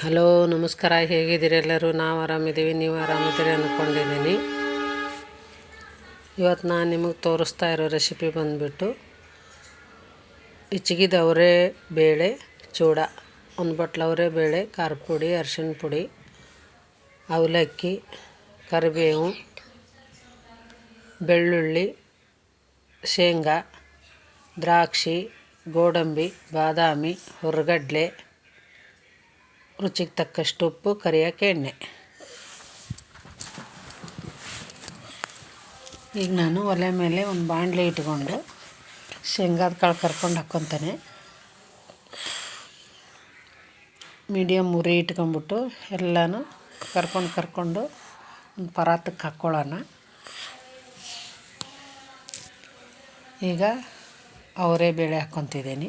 Hello, ನಮಸ್ಕಾರ. ಹೇಗಿದ್ದೀರಿ ಎಲ್ಲರೂ? ನಾವು ಆರಾಮಿದ್ದೀವಿ. ನೀವು ಆರಾಮಿದ್ದೀರಿ ಅಂದ್ಕೊಂಡಿದ್ದೀನಿ ಇವತ್ತು ನಾನು ನಿಮಗೆ ತೋರಿಸ್ತಾ ಇರೋ ರೆಸಿಪಿ ಬಂದುಬಿಟ್ಟು ಹಿಚ್ಗಿದ ಅವರೇ ಬೇಳೆ ಚೂಡ, ಒಂದು ಬಟ್ಲು ಅವರೇ ಬೇಳೆ ಖಾರ ಪುಡಿ ಅರ್ಶಿಣ ಪುಡಿ, ಅವಲಕ್ಕಿ, ಕರಿಬೇವು, ಬೆಳ್ಳುಳ್ಳಿ, ಶೇಂಗಾ, ದ್ರಾಕ್ಷಿ, ಗೋಡಂಬಿ, ಬಾದಾಮಿ, ಹುರ್ಗಡ್ಲೆ ರುಚಿಗೆ ತಕ್ಕಷ್ಟು ಉಪ್ಪು, ಕರಿಯೋಕೆ ಎಣ್ಣೆ. ಈಗ ನಾನು ಒಲೆ ಮೇಲೆ ಒಂದು ಬಾಣಲೆ ಇಟ್ಕೊಂಡು ಶೇಂಗಾದ ಕಾಳು ಕರ್ಕೊಂಡು ಹಾಕ್ಕೊತಾನೆ. ಮೀಡಿಯಮ್ ಉರಿ ಇಟ್ಕೊಂಬಿಟ್ಟು ಎಲ್ಲನೂ ಕರ್ಕೊಂಡು ಕರ್ಕೊಂಡು ಒಂದು ಪರಾತಕ್ಕೆ ಹಾಕ್ಕೊಳ್ಳೋಣ. ಈಗ ಅವರೇ ಬೇಳೆ ಹಾಕ್ಕೊತಿದ್ದೀನಿ.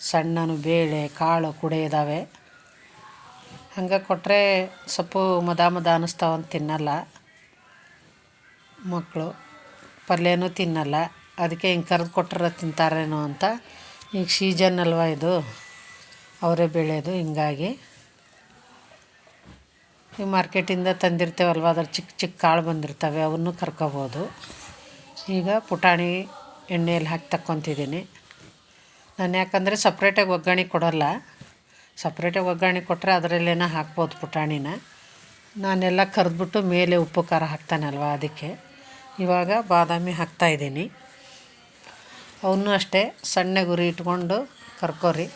ಸಣ್ಣನು ಬೇಳೆ, ಕಾಳು ಕುಡೆ ಇದ್ದಾವೆ ಹಂಗೆ ಕೊಟ್ಟರೆ ಸೊಪ್ಪು ಮದ ಮದ ಅನ್ನಿಸ್ತಾವಂತ ತಿನ್ನಲ್ಲ. ಮಕ್ಕಳು ಪಲ್ಯನೂ ತಿನ್ನಲ್ಲ. ಅದಕ್ಕೆ ಹಿಂಗೆ ಕರೆದು ಕೊಟ್ಟರೆ ತಿಂತಾರೇನೋ ಅಂತ. ಈಗ ಸೀಜನ್ ಅಲ್ವಾ ಇದು. ಅವರೇ ಬೆಳೆಯೋದು ಹಿಂಗಾಗಿ. ಈ ಮಾರ್ಕೆಟಿಂದ ತಂದಿರ್ತೇವಲ್ವ? ಅದ್ರ ಚಿಕ್ಕ ಚಿಕ್ಕ ಕಾಳು ಬಂದಿರ್ತವೆ. ಅವನ್ನು ಕರ್ಕೋಬೋದು. ಈಗ ಪುಟಾಣಿ ಎಣ್ಣೆಯಲ್ಲಿ ಹಾಕಿ ತಕ್ಕೊತಿದ್ದೀನಿ. ನಾನು ಯಾಕಂದರೆ ಸಪ್ರೇಟಾಗಿ ಒಗ್ಗರಣೆ ಕೊಡೋಲ್ಲ. ಸಪ್ರೇಟಾಗಿ ಒಗ್ಗರಣೆ ಕೊಟ್ಟರೆ ಅದರಲ್ಲೇನ ಹಾಕ್ಬೋದು ಪುಟಾಣಿನ. ನಾನೆಲ್ಲ ಕರೆದ್ಬಿಟ್ಟು ಮೇಲೆ ಉಪ್ಪು, ಖಾರ ಹಾಕ್ತಾನಲ್ವ ಅದಕ್ಕೆ. ಇವಾಗ ಬಾದಾಮಿ ಹಾಕ್ತಾಯಿದ್ದೀನಿ ಅವನ್ನೂ ಅಷ್ಟೇ ಸಣ್ಣ ಗುರಿ ಇಟ್ಕೊಂಡು ಕರ್ಕೋರಿ.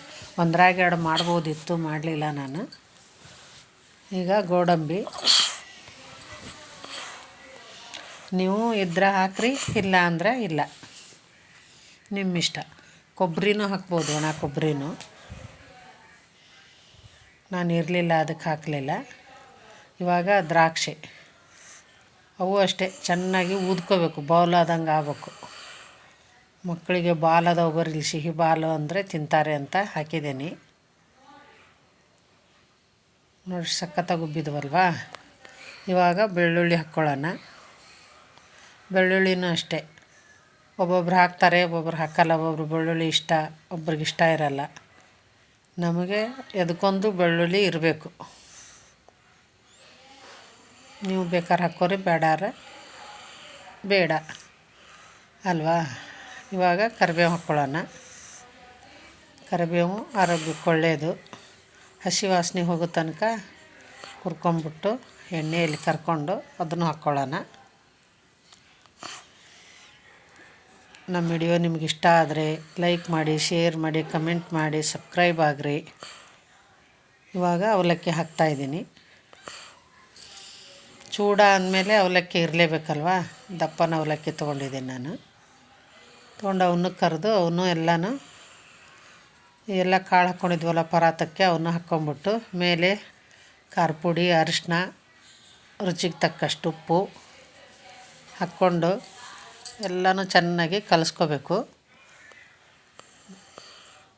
ಒಂದ್ರಾಗ ಎರಡು ಮಾಡ್ಬೋದಿತ್ತು, ಮಾಡಲಿಲ್ಲ ನಾನು. ಈಗ ಗೋಡಂಬಿ. ನೀವು ಇದ್ರೆ ಹಾಕ್ರಿ, ಇಲ್ಲ ಅಂದರೆ ಇಲ್ಲ. ನಿಮ್ಮಿಷ್ಟ. ಕೊಬ್ಬರಿನೂ ಹಾಕ್ಬೋದು, ಒಣ ಕೊಬ್ಬರಿನೂ ನಾನು ಇರಲಿಲ್ಲ, ಅದಕ್ಕೆ ಹಾಕಲಿಲ್ಲ. ಇವಾಗ ದ್ರಾಕ್ಷಿ. ಅವು ಅಷ್ಟೇ, ಚೆನ್ನಾಗಿ ಊದ್ಕೋಬೇಕು ಬೌಲಾದಂಗೆ ಆಗ್ಬೇಕು. ಮಕ್ಕಳಿಗೆ ಬಾಲದವು ಬರಲಿ ಸಿಹಿ ಬಾಲು ಅಂದರೆ ತಿಂತಾರೆ ಅಂತ ಹಾಕಿದ್ದೀನಿ. ನೋಡಿ ಸಖತ್ತಾಗಿ ಉಬ್ಬಿದ್ವಲ್ವಾ? ಇವಾಗ ಬೆಳ್ಳುಳ್ಳಿ ಹಾಕ್ಕೊಳ್ಳೋಣ. ಬೆಳ್ಳುಳ್ಳಿನೂ ಅಷ್ಟೇ. ಒಬ್ಬೊಬ್ರು ಹಾಕ್ತಾರೆ, ಒಬ್ಬೊಬ್ರು ಹಾಕಲ್ಲ, ಒಬ್ಬೊಬ್ರು ಬೆಳ್ಳುಳ್ಳಿ ಇಷ್ಟ, ಒಬ್ರಿಗೆ ಇಷ್ಟ ಇರಲ್ಲ. ನಮಗೆ ಎದಕ್ಕೊಂದು ಬೆಳ್ಳುಳ್ಳಿ ಇರಬೇಕು. ನೀವು ಬೇಕಾದ್ರೆ ಹಾಕೋರಿ ಬೇಡಾರ ಬೇಡ. ಅಲ್ವಾ? ಇವಾಗ ಕರಿಬೇವು ಹಾಕ್ಕೊಳ್ಳೋಣ. ಕರಿಬೇವು ಆರೋಗ್ಯಕ್ಕೆ ಒಳ್ಳೆಯದು ಹಸಿ ವಾಸನೆ ಹೋಗೋ ತನಕ ಹುರ್ಕೊಂಬಿಟ್ಟು ಎಣ್ಣೆಯಲ್ಲಿ ಕರ್ಕೊಂಡು ಅದನ್ನು ಹಾಕ್ಕೊಳ್ಳೋಣ. ನಮ್ಮ ವಿಡಿಯೋ ನಿಮ್ಗೆ ಇಷ್ಟ ಆದರೆ ಲೈಕ್ ಮಾಡಿ, ಶೇರ್ ಮಾಡಿ, ಕಮೆಂಟ್ ಮಾಡಿ, ಸಬ್ಸ್ಕ್ರೈಬ್ ಆಗ್ರಿ. ಇವಾಗ ಅವಲಕ್ಕಿ ಹಾಕ್ತಾಯಿದ್ದೀನಿ ಚೂಡ ಅಂದಮೇಲೆ ಅವಲಕ್ಕಿ ಇರಲೇಬೇಕಲ್ವಾ? ದಪ್ಪನ ಅವಲಕ್ಕಿ ತೊಗೊಂಡಿದ್ದೀನಿ ನಾನು. ತೊಗೊಂಡು ಅವನು ಕರೆದು ಅವನು ಎಲ್ಲನೂ ಎಲ್ಲ ಕಾಳು ಹಾಕ್ಕೊಂಡಿದ್ವಲ್ಲ ಪರಾತಕ್ಕೆ ಅವನ್ನ ಹಾಕ್ಕೊಂಬಿಟ್ಟು ಮೇಲೆ ಖಾರ ಪುಡಿ ಅರಿಶಿನ ರುಚಿಗೆ ತಕ್ಕಷ್ಟು ಉಪ್ಪು ಹಾಕ್ಕೊಂಡು ಎಲ್ಲನೂ ಚೆನ್ನಾಗಿ ಕಲಿಸ್ಕೋಬೇಕು.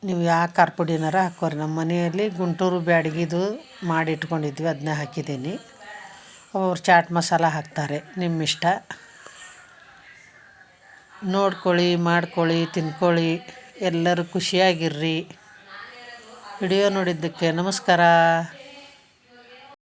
ನೀವು ಯಾವ ಖಾರ ಪುಡಿನಾರ ಹಾಕೋರಿ ನಮ್ಮ ಮನೆಯಲ್ಲಿ ಗುಂಟೂರು ಬ್ಯಾಡಗಿದು ಮಾಡಿ ಇಟ್ಕೊಂಡಿದ್ವಿ ಅದನ್ನ ಹಾಕಿದ್ದೀನಿ. ಅವ್ರು ಚಾಟ್ ಮಸಾಲ ಹಾಕ್ತಾರೆ ನಿಮ್ಮ ಇಷ್ಟ ನೋಡ್ಕೊಳ್ಳಿ, ಮಾಡ್ಕೊಳ್ಳಿ, ತಿನ್ಕೊಳ್ಳಿ, ಎಲ್ಲರೂ ಖುಷಿಯಾಗಿರ್ರಿ. ವಿಡಿಯೋ ನೋಡಿದ್ದಕ್ಕೆ ನಮಸ್ಕಾರ.